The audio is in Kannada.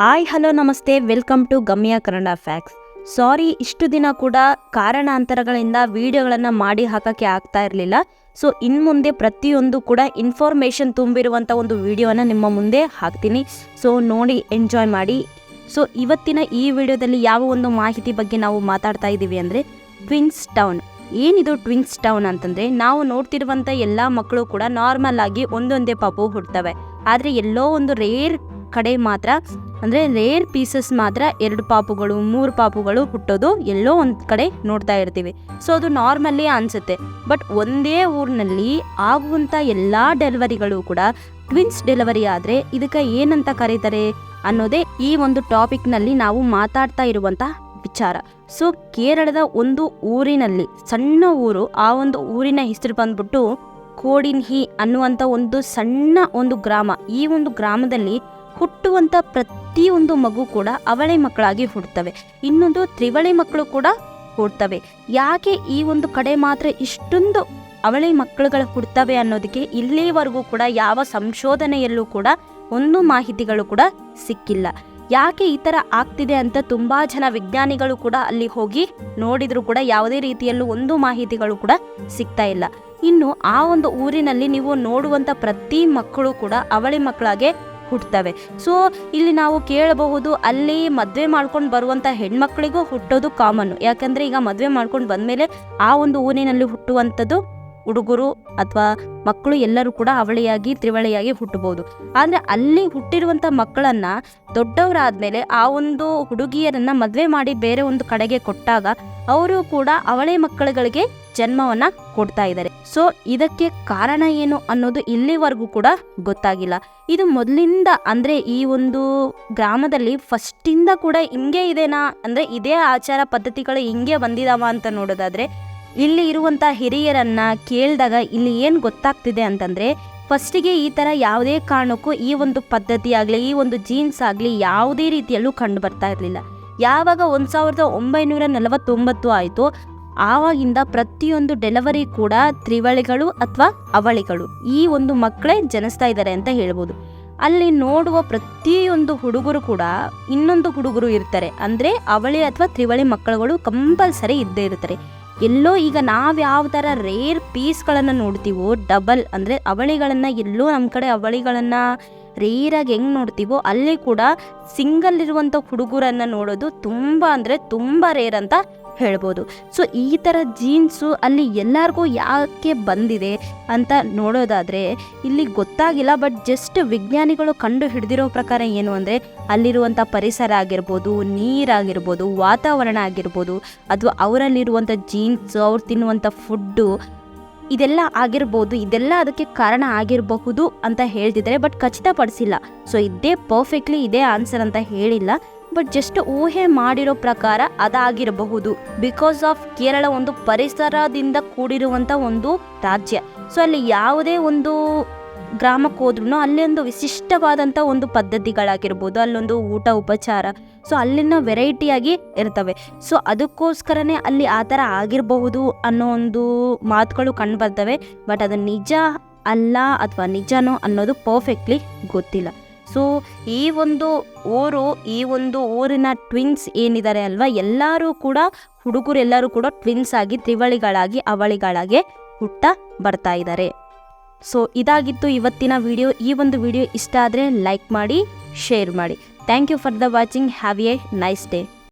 ಹಾಯ್ ಹಲೋ ನಮಸ್ತೆ. Welcome to Gamya Kannada facts sorry ಇಷ್ಟು ದಿನ ಕೂಡ ಕಾರಣಾಂತರಗಳಿಂದ ವಿಡಿಯೋಗಳನ್ನು ಮಾಡಿ ಹಾಕೋಕ್ಕೆ ಆಗ್ತಾ ಇರಲಿಲ್ಲ. ಸೊ ಇನ್ನು ಮುಂದೆ ಪ್ರತಿಯೊಂದು ಕೂಡ ಇನ್ಫಾರ್ಮೇಷನ್ ತುಂಬಿರುವಂಥ ಒಂದು ವಿಡಿಯೋನ ನಿಮ್ಮ ಮುಂದೆ ಹಾಕ್ತೀನಿ. ಸೊ ನೋಡಿ ಎಂಜಾಯ್ ಮಾಡಿ. ಸೊ ಇವತ್ತಿನ ಈ ವಿಡಿಯೋದಲ್ಲಿ ಯಾವ ಒಂದು ಮಾಹಿತಿ ಬಗ್ಗೆ ನಾವು ಮಾತಾಡ್ತಾ ಇದ್ದೀವಿ ಅಂದರೆ ಟ್ವಿನ್ಸ್ ಟೌನ್ ಏನಿದು ಟ್ವಿನ್ಸ್ ಟೌನ್ ಅಂತಂದರೆ ನಾವು ನೋಡ್ತಿರುವಂಥ ಎಲ್ಲ ಮಕ್ಕಳು ಕೂಡ ನಾರ್ಮಲ್ ಆಗಿ ಒಂದೊಂದೇ ಪಾಪು ಹುಡ್ತವೆ ಆದರೆ ಎಲ್ಲೋ ಒಂದು ರೇರ್ ಕಡೆ ಮಾತ್ರ ಅಂದರೆ ರೇರ್ ಪೀಸಸ್ ಮಾತ್ರ ಎರಡು ಪಾಪುಗಳು, ಮೂರು ಪಾಪುಗಳು ಹುಟ್ಟೋದು ಎಲ್ಲೋ ಒಂದು ಕಡೆ ನೋಡ್ತಾ ಇರ್ತೀವಿ. ಸೊ ಅದು ನಾರ್ಮಲ್ಲಿ ಅನಿಸುತ್ತೆ. ಬಟ್ ಒಂದೇ ಊರಿನಲ್ಲಿ ಆಗುವಂಥ ಎಲ್ಲ ಡೆಲಿವರಿಗಳು ಕೂಡ ಟ್ವಿನ್ಸ್ ಡೆಲಿವರಿ ಆದರೆ ಇದಕ್ಕೆ ಏನಂತ ಕರೀತಾರೆ ಅನ್ನೋದೇ ಈ ಒಂದು ಟಾಪಿಕ್ನಲ್ಲಿ ನಾವು ಮಾತಾಡ್ತಾ ಇರುವಂಥ ವಿಚಾರ. ಸೊ ಕೇರಳದ ಒಂದು ಊರಿನಲ್ಲಿ, ಸಣ್ಣ ಊರು, ಆ ಒಂದು ಊರಿನ ಹೆಸರು ಬಂದ್ಬಿಟ್ಟು ಕೋಡಿನ್ಹಿ ಅನ್ನುವಂಥ ಒಂದು ಸಣ್ಣ ಒಂದು ಗ್ರಾಮ, ಈ ಒಂದು ಗ್ರಾಮದಲ್ಲಿ ಹುಟ್ಟುವಂಥ ಪ್ರತಿಯೊಂದು ಮಗು ಕೂಡ ಅವಳಿ ಮಕ್ಕಳಾಗಿ ಹುಡ್ತವೆ ಇನ್ನೊಂದು ತ್ರಿವಳಿ ಮಕ್ಕಳು ಕೂಡ ಹುಡ್ತವೆ ಯಾಕೆ ಈ ಒಂದು ಕಡೆ ಮಾತ್ರ ಇಷ್ಟೊಂದು ಅವಳಿ ಮಕ್ಕಳುಗಳು ಹುಡ್ತವೆ ಅನ್ನೋದಕ್ಕೆ ಇಲ್ಲಿವರೆಗೂ ಕೂಡ ಯಾವ ಸಂಶೋಧನೆಯಲ್ಲೂ ಕೂಡ ಒಂದು ಮಾಹಿತಿಗಳು ಕೂಡ ಸಿಕ್ಕಿಲ್ಲ. ಯಾಕೆ ಈ ಥರ ಆಗ್ತಿದೆ ಅಂತ ತುಂಬ ಜನ ವಿಜ್ಞಾನಿಗಳು ಕೂಡ ಅಲ್ಲಿ ಹೋಗಿ ನೋಡಿದ್ರು ಕೂಡ ಯಾವುದೇ ರೀತಿಯಲ್ಲೂ ಒಂದು ಮಾಹಿತಿಗಳು ಕೂಡ ಸಿಗ್ತಾ ಇಲ್ಲ. ಇನ್ನು ಆ ಒಂದು ಊರಿನಲ್ಲಿ ನೀವು ನೋಡುವಂಥ ಪ್ರತಿ ಮಕ್ಕಳು ಕೂಡ ಅವಳಿ ಮಕ್ಕಳಾಗೆ ಹುಟ್ಟುತ್ತವೆ ಸೊ, ಇಲ್ಲಿ ನಾವು ಕೇಳಬಹುದು, ಅಲ್ಲಿ ಮದುವೆ ಮಾಡ್ಕೊಂಡು ಬರುವಂಥ ಹೆಣ್ಮಕ್ಳಿಗೂ ಹುಟ್ಟೋದು ಕಾಮನ್ನು. ಯಾಕಂದರೆ ಈಗ ಮದುವೆ ಮಾಡ್ಕೊಂಡು ಬಂದಮೇಲೆ ಆ ಒಂದು ಊರಿನಲ್ಲಿ ಹುಟ್ಟುವಂಥದ್ದು ಹುಡುಗರು ಅಥವಾ ಮಕ್ಕಳು ಎಲ್ಲರೂ ಕೂಡ ಅವಳಿಯಾಗಿ, ತ್ರಿವಳಿಯಾಗಿ ಹುಟ್ಟಬಹುದು. ಆದರೆ ಅಲ್ಲಿ ಹುಟ್ಟಿರುವಂಥ ಮಕ್ಕಳನ್ನು ದೊಡ್ಡವರಾದ್ಮೇಲೆ ಆ ಒಂದು ಹುಡುಗಿಯರನ್ನ ಮದುವೆ ಮಾಡಿ ಬೇರೆ ಒಂದು ಕಡೆಗೆ ಕೊಟ್ಟಾಗ ಅವರು ಕೂಡ ಅವಳೆ ಮಕ್ಕಳುಗಳಿಗೆ ಜನ್ಮವನ್ನ ಕೊಡ್ತಾ ಇದ್ದಾರೆ. ಸೊ, ಇದಕ್ಕೆ ಕಾರಣ ಏನು ಅನ್ನೋದು ಇಲ್ಲಿವರೆಗೂ ಕೂಡ ಗೊತ್ತಾಗಿಲ್ಲ. ಇದು ಮೊದಲಿಂದ ಅಂದ್ರೆ ಈ ಒಂದು ಗ್ರಾಮದಲ್ಲಿ ಫಸ್ಟಿಂದ ಕೂಡ ಹಿಂಗೆ ಇದೆನಾ ಅಂದ್ರೆ ಇದೇ ಆಚಾರ ಪದ್ಧತಿಗಳು ಹಿಂಗೆ ಬಂದಿದಾವ ಅಂತ ನೋಡೋದಾದ್ರೆ, ಇಲ್ಲಿ ಇರುವಂತ ಹಿರಿಯರನ್ನ ಕೇಳಿದಾಗ ಇಲ್ಲಿ ಏನು ಗೊತ್ತಾಗ್ತಿದೆ ಅಂತಂದ್ರೆ ಫಸ್ಟಿಗೆ ಈ ಥರ ಯಾವುದೇ ಕಾರಣಕ್ಕೂ ಈ ಒಂದು ಪದ್ಧತಿ ಆಗಲಿ, ಈ ಒಂದು ಜೀನ್ಸ್ ಆಗಲಿ ಯಾವುದೇ ರೀತಿಯಲ್ಲೂ ಕಂಡು ಬರ್ತಾ ಇರಲಿಲ್ಲ. ಯಾವಾಗ ಒಂದು ಸಾವಿರದ ಒಂಬೈನೂರ ನಲವತ್ತೊಂಬತ್ತು ಆಯಿತು, ಆವಾಗಿಂದ ಪ್ರತಿಯೊಂದು ಡೆಲಿವರಿ ಕೂಡ ತ್ರಿವಳಿಗಳು ಅಥವಾ ಅವಳಿಗಳು. ಈ ಒಂದು ಮಕ್ಕಳೇ ಜನಿಸ್ತಾ ಇದ್ದಾರೆ ಅಂತ ಹೇಳ್ಬೋದು. ಅಲ್ಲಿ ನೋಡುವ ಪ್ರತಿಯೊಂದು ಹುಡುಗರು ಕೂಡ ಇನ್ನೊಂದು ಹುಡುಗರು ಇರ್ತಾರೆ. ಅಂದರೆ ಅವಳಿ ಅಥವಾ ತ್ರಿವಳಿ ಮಕ್ಕಳುಗಳು ಕಂಪಲ್ಸರಿ ಇದ್ದೇ ಇರ್ತಾರೆ ಎಲ್ಲೋ ಈಗ ನಾವು ಯಾವ ಥರ ರೇರ್ ಪೀಸ್ಗಳನ್ನು ನೋಡ್ತೀವೋ ಡಬಲ್ ಅಂದರೆ ಅವಳಿಗಳನ್ನು ಎಲ್ಲೋ ನಮ್ಮ ಕಡೆ ಅವಳಿಗಳನ್ನು ರೇರಾಗಿ ಹೆಂಗೆ ನೋಡ್ತೀವೋ ಅಲ್ಲಿ ಕೂಡ ಸಿಂಗಲ್ ಇರುವಂಥ ಹುಡುಗರನ್ನು ನೋಡೋದು ತುಂಬ ಅಂದರೆ ತುಂಬ ರೇರ್ ಅಂತ ಹೇಳ್ಬೋದು. ಸೊ, ಈ ಥರ ಜೀನ್ಸು ಅಲ್ಲಿ ಎಲ್ಲರಿಗೂ ಯಾಕೆ ಬಂದಿದೆ ಅಂತ ನೋಡೋದಾದರೆ ಇಲ್ಲಿ ಗೊತ್ತಾಗಿಲ್ಲ, ಬಟ್ ಜಸ್ಟ್ ವಿಜ್ಞಾನಿಗಳು ಕಂಡು ಹಿಡಿದಿರೋ ಪ್ರಕಾರ ಏನು ಅಂದರೆ ಅಲ್ಲಿರುವಂಥ ಪರಿಸರ ಆಗಿರ್ಬೋದು ನೀರಾಗಿರ್ಬೋದು ವಾತಾವರಣ ಆಗಿರ್ಬೋದು, ಅಥವಾ ಅವರಲ್ಲಿರುವಂಥ ಜೀನ್ಸ್, ಅವ್ರು ತಿನ್ನುವಂಥ ಫುಡ್ಡು ಇದೆಲ್ಲ ಆಗಿರ್ಬೋದು, ಇದೆಲ್ಲ ಅದಕ್ಕೆ ಕಾರಣ ಆಗಿರಬಹುದು ಅಂತ ಹೇಳ್ತಿದ್ದಾರೆ, ಬಟ್ ಖಚಿತಪಡಿಸಿಲ್ಲ. ಸೊ ಇದೇ ಪರ್ಫೆಕ್ಟ್ಲಿ ಇದೇ ಆನ್ಸರ್ ಅಂತ ಹೇಳಿಲ್ಲ, ಬಟ್ ಜಸ್ಟ್ ಊಹೆ ಮಾಡಿರೋ ಪ್ರಕಾರ ಅದಾಗಿರಬಹುದು ಬಿಕಾಸ್ ಆಫ್ ಕೇರಳ ಒಂದು ಪರಿಸರದಿಂದ ಕೂಡಿರುವಂಥ ಒಂದು ರಾಜ್ಯ. ಸೊ ಅಲ್ಲಿ ಯಾವುದೇ ಒಂದು ಗ್ರಾಮಕ್ಕೆ ಹೋದ್ರೂ ಅಲ್ಲಿ ಒಂದು ವಿಶಿಷ್ಟವಾದಂಥ ಒಂದು ಪದ್ಧತಿಗಳಾಗಿರ್ಬೋದು. ಅಲ್ಲೊಂದು ಊಟ ಉಪಚಾರ. ಸೊ, ಅಲ್ಲಿನ ವೆರೈಟಿಯಾಗಿ ಇರ್ತವೆ. ಸೊ, ಅದಕ್ಕೋಸ್ಕರನೇ ಅಲ್ಲಿ ಆ ಥರ ಆಗಿರಬಹುದು ಅನ್ನೋ ಒಂದು ಮಾತುಗಳು ಕಂಡು ಬರ್ತವೆ. ಬಟ್ ಅದು ನಿಜ ಅಲ್ಲ ಅಥವಾ ನಿಜನೋ ಅನ್ನೋದು ಪರ್ಫೆಕ್ಟ್ಲಿ ಗೊತ್ತಿಲ್ಲ. ಸೊ, ಈ ಒಂದು ಊರು, ಈ ಒಂದು ಊರಿನ ಟ್ವಿನ್ಸ್ ಏನಿದ್ದಾರೆ ಅಲ್ವಾ, ಎಲ್ಲರೂ ಕೂಡ ಹುಡುಗರು ಎಲ್ಲರೂ ಕೂಡ ಟ್ವಿನ್ಸ್ ಆಗಿ, ತ್ರಿವಳಿಗಳಾಗಿ, ಅವಳಿಗಳಾಗಿ ಹುಟ್ಟ ಬರ್ತಾ ಇದ್ದಾರೆ ಸೊ ಇದಾಗಿತ್ತು ಇವತ್ತಿನ ವಿಡಿಯೋ. ಈ ಒಂದು ವಿಡಿಯೋ ಇಷ್ಟ ಆದರೆ ಲೈಕ್ ಮಾಡಿ, ಶೇರ್ ಮಾಡಿ. Thank you for the watching have a nice day